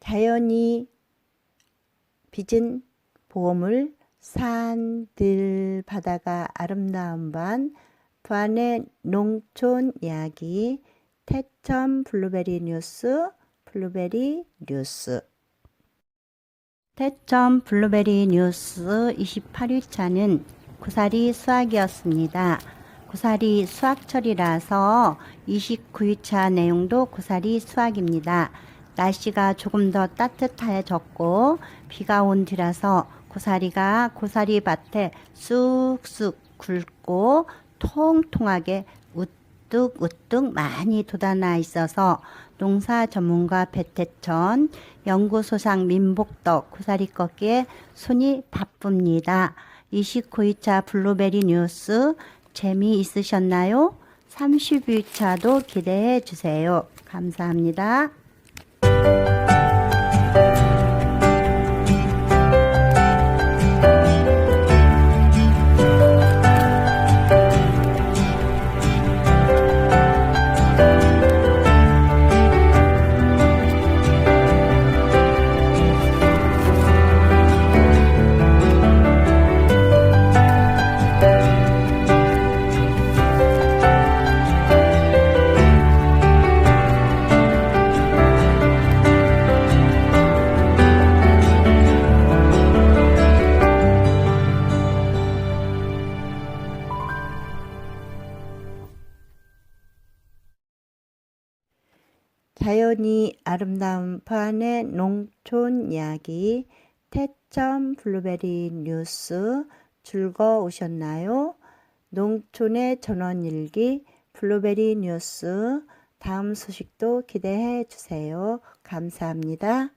자연이 빚은 보물 산들 바다가 아름다운 반 부안의 농촌 이야기 태천 블루베리 뉴스 블루베리 뉴스 태천 블루베리 뉴스 28일차는 구사리 수학이었습니다. 구사리 수학철이라서 29일차 내용도 구사리 수학입니다. 날씨가 조금 더 따뜻해졌고 비가 온 뒤라서 고사리가 고사리 밭에 쑥쑥 굵고 통통하게 우뚝우뚝 많이 돋아나 있어서 농사 전문가 배태천 연구소장 민복덕 고사리 꺾기에 손이 바쁩니다. 29일차 블루베리 뉴스 재미있으셨나요? 30일차도 기대해 주세요. 감사합니다. Bye. 자연이 아름다운 부안의 농촌 이야기 태천 블루베리 뉴스 즐거우셨나요? 농촌의 전원일기 블루베리 뉴스 다음 소식도 기대해 주세요. 감사합니다.